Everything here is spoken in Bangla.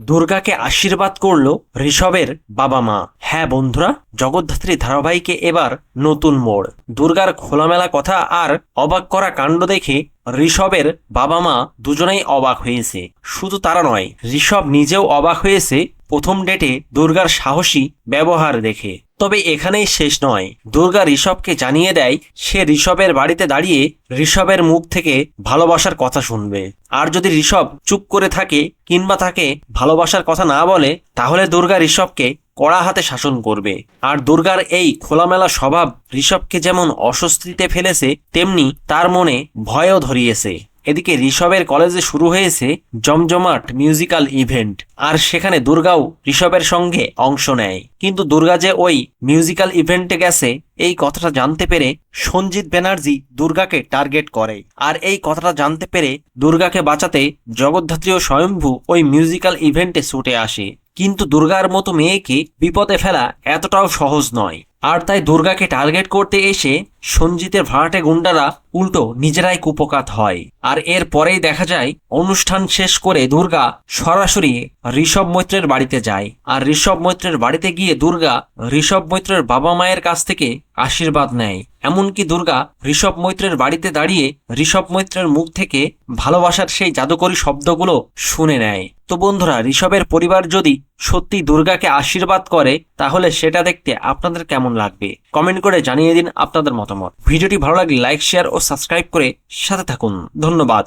দুর্গাকে আশীর্বাদ করল ঋষভের বাবা মা হ্যাঁ বন্ধুরা, জগদ্ধাত্রী ধারাবাহিকে এবার নতুন মোড়। দুর্গার খোলামেলা কথা আর অবাক করা কাণ্ড দেখে ঋষভের বাবা মা দুজনেই অবাক হয়েছে। শুধু তারা নয়, ঋষভ নিজেও অবাক হয়েছে প্রথম ডেটে দুর্গার সাহসী ব্যবহার দেখে। তবে এখানেই শেষ নয়। দুর্গা ঋষভকে জানিয়ে দেয়, সে ঋষভের বাড়িতে দাঁড়িয়ে ঋষভের মুখ থেকে ভালোবাসার কথা শুনবে। আর যদি ঋষভ চুপ করে থাকে কিংবা তাকে ভালোবাসার কথা না বলে, তাহলে দুর্গা ঋষভকে কড়া হাতে শাসন করবে। আর দুর্গার এই খোলামেলা স্বভাব ঋষভকে যেমন অস্বস্তিতে ফেলেছে, তেমনি তার মনে ভয়ও ধরিয়েছে। এদিকে ঋষভের কলেজে শুরু হয়েছে জমজমাট মিউজিক্যাল ইভেন্ট, আর সেখানে দুর্গাও ঋষভের সঙ্গে অংশ নেয়। কিন্তু দুর্গা যে ওই মিউজিক্যাল ইভেন্টে গেছে, এই কথাটা জানতে পেরে সঞ্জিত ব্যানার্জি দুর্গাকে টার্গেট করে। আর এই কথাটা জানতে পেরে দুর্গাকে বাঁচাতে জগদ্ধাত্রী ও স্বয়ম্ভু ওই মিউজিক্যাল ইভেন্টে ছুটে আসে। কিন্তু দুর্গার মতো মেয়েকে বিপদে ফেলা এতটাও সহজ নয়। আর তাই দুর্গাকে টার্গেট করতে এসে সঞ্জিতের ভাড়াটে গুন্ডারা উল্টো নিজেরাই কুপকাত হয়। আর এর পরেই দেখা যায়, অনুষ্ঠান শেষ করে দুর্গা সরাসরি ঋষভ মৈত্রের বাড়িতে যায়। আর ঋষভ মৈত্রের বাড়িতে গিয়ে দুর্গা ঋষভ মৈত্রের বাবা মায়ের কাছ থেকে আশীর্বাদ নেয়। এমনকি দুর্গা ঋষভ মৈত্রের বাড়িতে দাঁড়িয়ে ঋষভ মৈত্রের মুখ থেকে ভালোবাসার সেই জাদুকরী শব্দগুলো শুনে নেয়। তো বন্ধুরা, ঋষভের পরিবার যদি সত্যি দুর্গাকে আশীর্বাদ করে, তাহলে সেটা দেখতে আপনাদের কেমন লাগবে? কমেন্ট করে জানিয়ে দিন আপনাদের মতামত। ভিডিওটি ভালো লাগলে লাইক, শেয়ার ও সাবস্ক্রাইব করে সাথে থাকুন। ধন্যবাদ।